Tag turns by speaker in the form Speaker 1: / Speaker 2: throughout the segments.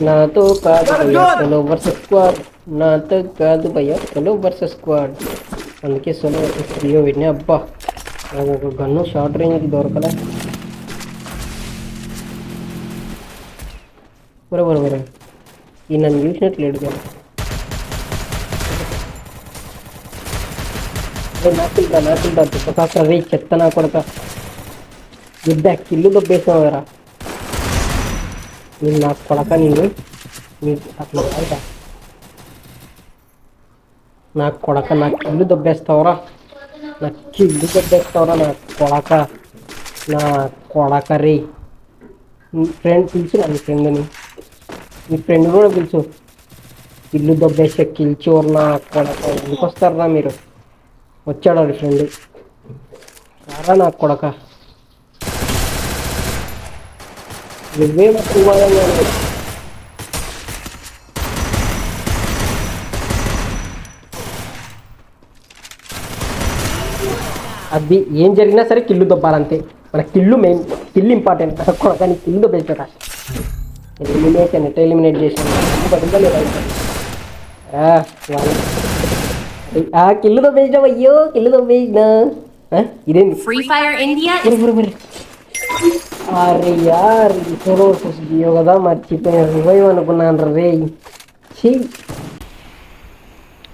Speaker 1: నాతో కాదు భయ్యా సోలో వర్సెస్ స్క్వాడ్ నాతో కాదు భయ్యా సోలో వర్సెస్ స్క్వాడ్ అందుకే సోలో వర్సెస్ త్రీయో పెట్టినా అబ్బా నాకు ఒక గన్ను షార్ట్ రేంజ్కి దొరకలే ఒరే ఒరే ఒరే ఈ నన్ను చూసినట్లేడు కదా నాకుల్దా నాకుల్దా దుప్పకాక రే చెత్త నా కొడక యుద్ధ కిల్లు దొబ్బేసావు కదా నేను నా కొడక నేను మీకు అట్లా నాకు కొడక నాకు ఇల్లు దొబ్బేస్తావురా నాకు ఇల్లు దొబ్బేస్తావురా నా కొడక నా కొడక రే ఫ్రెండ్ పిలుచు నా ఫ్రెండ్ని మీ ఫ్రెండ్ కూడా పిలుచు. ఇల్లు దొబ్బేసే కిల్చోరు నా కొడక ఎందుకు వస్తారా మీరు? వచ్చాడు ఫ్రెండ్ రారా నా కొడక అది ఏం జరిగినా సరే కిల్లు దొబ్బాలంతే. మన కిల్లు మెయిన్ కిల్లు ఇంపార్టెంట్ కానీ కిల్లు బెస్ట్ ఎలిమినేషన్ ఎలిమినేట్ చేసాను ఆ కిల్లు దొబ్బేసినావు అయ్యో కిల్లు దొబ్బేసిన?
Speaker 2: ఇదేంటి
Speaker 1: ఫ్రీ ఫైర్ ఇండియా అరే యార్ సోలో జియో కదా మర్చిపోయిన. రివైవ్ అనుకున్నాను రే. చీ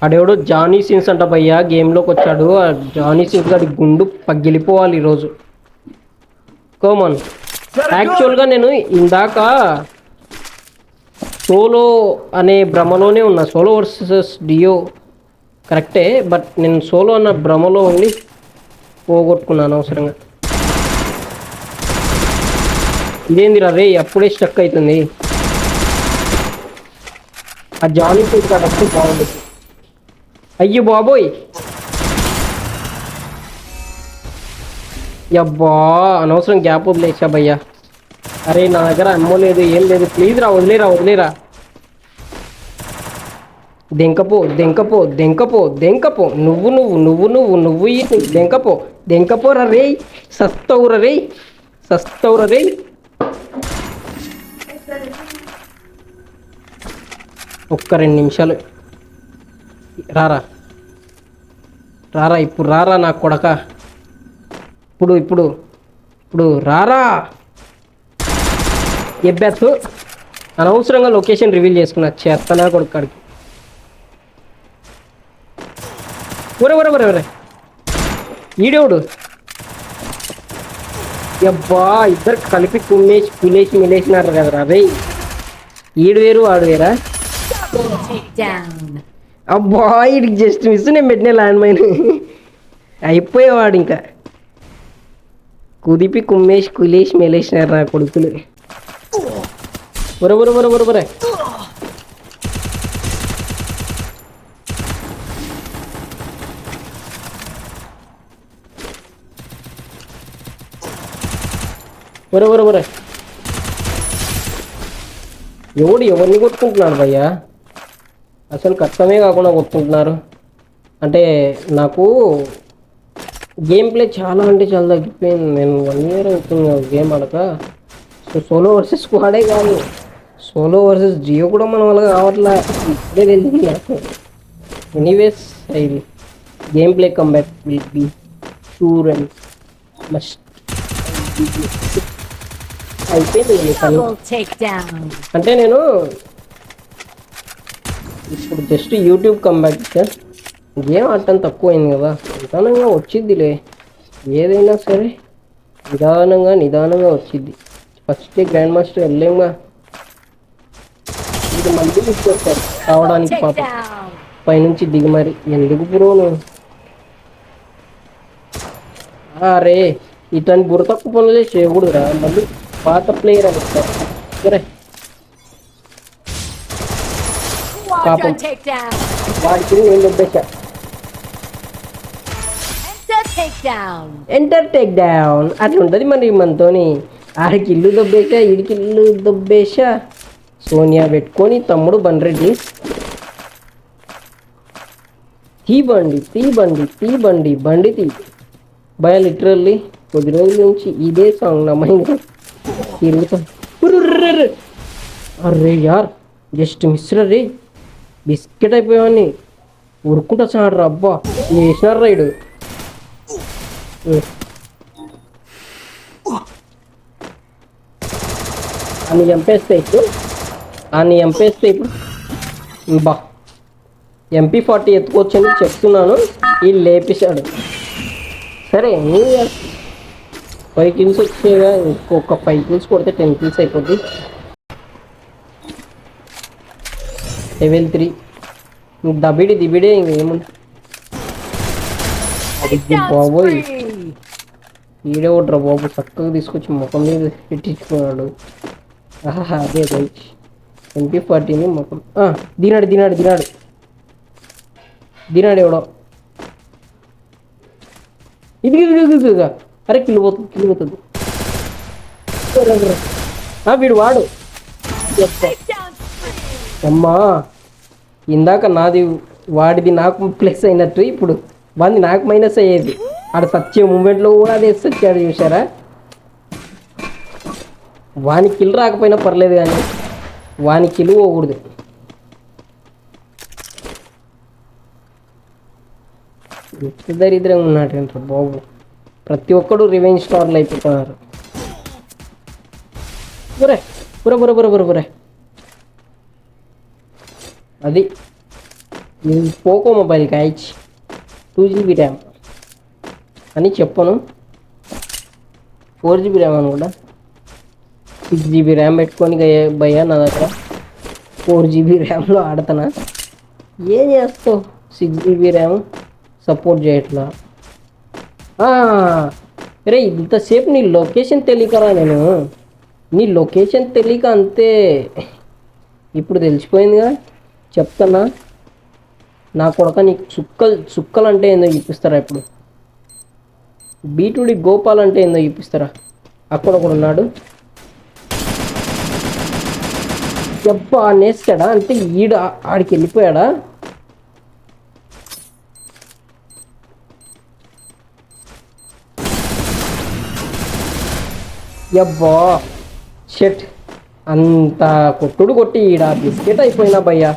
Speaker 1: ఆడెవడో జానీ సీన్స్ అంట భయ్యా గేమ్లోకి వచ్చాడు. ఆ జానీ సిన్స్ గాడి గుండు పగిలిపోవాలి ఈరోజు. కోమన్ యాక్చువల్గా నేను ఇందాక సోలో అనే భ్రమలోనే ఉన్నా. Solo versus duo. కరెక్టే బట్ నేను సోలో అన్న భ్రమలో ఉండి పోగొట్టుకున్నాను అవసరంగా. ఇదేందిరా రే అప్పుడే స్టక్ అవుతుంది ఆ జానీ సీట్ కాబట్టి బాగుంది అయ్యో బాబోయ్! అబ్బా అనవసరం గ్యాప్ వదిలేసా భయ్యా. అరే నా దగ్గర అమ్మో లేదు ఏం లేదు. ప్లీజ్ రా వదిలేరా వదిలేరా. దెంకపో దెంకపో దెంకపో దెంకపో. నువ్వు నువ్వు నువ్వు నువ్వు నువ్వు దెంకపో దెంకపోరా రే సస్తవురా రే సస్తవురా రే ఒక్క రెండు నిమిషాలు. రారా. రారా ఇప్పుడు రారా నా కొడక. ఇప్పుడు ఇప్పుడు ఇప్పుడు రారా. ఎబ్బెత్తు అనవసరంగా లొకేషన్ రివీల్ చేసుకున్నా చేస్తానా కొడుకాడికి ఒరే ఒరే ఒరే ఒరే. ఈడేవుడు? అబ్బా ఇద్దరు కలిపి కుమ్మేసి కులేసి మిలేసినారు కదరా రే ఈడు వేరు వాడు వేరా? అబ్బా ఇడికి జస్ట్ మిస్ నేను పెట్టిన ల్యాండ్ మైన్ అయిపోయేవాడు ఇంకా. కుదిపి కుమ్మేసి కులేసి మెలేసినారు నా కొడుకులు. బుర బుర బుర బుర బుర ఒరే ఒరే ఒరే. ఎవడు ఎవరిని కొట్టుకుంటున్నాడు భయ్యా? అసలు కష్టమే కాకుండా కొట్టుకుంటున్నారు. అంటే నాకు గేమ్ ప్లే చాలా అంటే చాలా తగ్గిపోయింది. నేను వన్ ఇయర్ అవుతుంది గేమ్ ఆడక. సో సోలో వర్సెస్ స్క్వాడే కాదు. సోలో వర్సెస్ జియో కూడా మన వల్ల కావట్లా. ఇప్పుడే తెలిసింది నాకు. ఎనీవేస్ ఇది game play comeback will be sure and must అయిపోయింది పని. అంటే నేను ఇప్పుడు just YouTube comeback sir game ఆడటం తక్కువైంది కదా. నిదానంగా వచ్చిద్దిలే. ఏదైనా సరే నిదానంగా నిదానంగా వచ్చిద్ది. ఫస్ట్ గ్రాండ్ మాస్టర్ వెళ్ళేంగా. ఇది మళ్ళీ తీసుకొచ్చారు రావడానికి పాప. పైనుంచి దిగి మరి ఎందుకు బ్రో నువ్వు? అరే ఇట్లాంటి బుర్ర తక్కువ పనులే చేయకూడదురా. మళ్ళీ పాత ప్లేయర్ అని సరే
Speaker 2: Quadra
Speaker 1: Papa.
Speaker 2: takedown.
Speaker 1: వాడికి నేను దొబ్బేశా
Speaker 2: Enter takedown.
Speaker 1: Enter takedown అట్లా ఉంటుంది మరి మనతోని. ఆడికి ఇల్లు దొబ్బేసా ఈడికి ఇల్లు దొబ్బేసా సోనియా పెట్టుకొని తమ్ముడు బండ్రెడ్డి తీ బండి తీ బండి తీ బండి బండి తీ. భయ లిటరల్లీ కొద్ది రోజుల నుంచి ఇదే సాంగ్ నా మైండ్ తిరుగుతాం అరే యార్ జస్ట్ మిస్రా రే బిస్కెట్ అయిపోయావని ఉరుక్కుంటా చాడు రా అబ్బా వేసినారు రైడు అని చంపేస్తే ఇప్పుడు అని చంపేస్తే ఇప్పుడు బా. ఎంపీ ఫార్టీ ఎత్తుకొచ్చని చెప్తున్నాను. వీళ్ళు లేపేశాడు. సరే నువ్వు ఫైవ్ కిల్స్ వచ్చేగా ఇంకొక ఫైవ్ కిల్స్ కొడితే టెన్ కిల్స్ అయిపోద్ది. Level three. దబిడి దిబిడే ఇంకేముంది అది బాబోయ్. ఈడే ఒకట్రా బాబు చక్కగా తీసుకొచ్చి ముఖం మీద పెట్టించుకున్నాడు. ఆహా అదే రైట్. ఎంపీ ఫార్టీని ముఖం. దినాడు దినాడు దినాడు. దినాడు ఎవడో? ఇది ఇది ఇది, ఇది, ఇది. అరే కిల్లు పోతుంది కిల్లు పోతుంది. వీడు వాడు. అమ్మా ఇందాక నాది వాడిది నాకు ప్లస్ అయినట్టు ఇప్పుడు. వాడిది నాకు మైనస్ అయ్యేది. ఆడ సత్య మూమెంట్లో కూడా అదే సత్యాడు చూసారా వాని కిల్ రాకపోయినా పర్లేదు కానీ వాని కిలు పోకూడదు. దరిద్రంగా ఉన్నాడు బాబు. ప్రతి ఒక్కడు రివెంజ్ స్టార్లు అయిపోతున్నారు. బురే బుర బుర బుర బుర బురే అది పోకో మొబైల్ కాయచ్ టూ జీబీ ర్యామ్ అని చెప్పను. ఫోర్ జీబీ ర్యామ్ అనుకుంటా. సిక్స్ జీబీ ర్యామ్ పెట్టుకొని భయ్యా నా దగ్గర ఫోర్ జీబీ ర్యామ్లో ఆడతానా? ఏం చేస్తావు? సిక్స్ జీబీ ర్యామ్ సపోర్ట్ చేయట్లా? రే ఇంతసేపు నీ లొకేషన్ తెలియకరా నేను. నీ లొకేషన్ తెలియక అంతే. ఇప్పుడు తెలిసిపోయిందిగా. చెప్తానా నా కొడక నీకు చుక్కలు చుక్కలు అంటే ఏందో చూపిస్తారా ఇప్పుడు? బీటుడి గోపాల్ అంటే ఏందో చూపిస్తారా? అక్కడ ఒకడు ఉన్నాడు. ఎబ్బా నేస్తాడా? అంటే ఈడ ఆడికి వెళ్ళిపోయాడా? యబ్బా షెట్. అంత కొట్టుడు కొట్టి ఈడ బిస్కెట్ అయిపోయినా భయ్యా.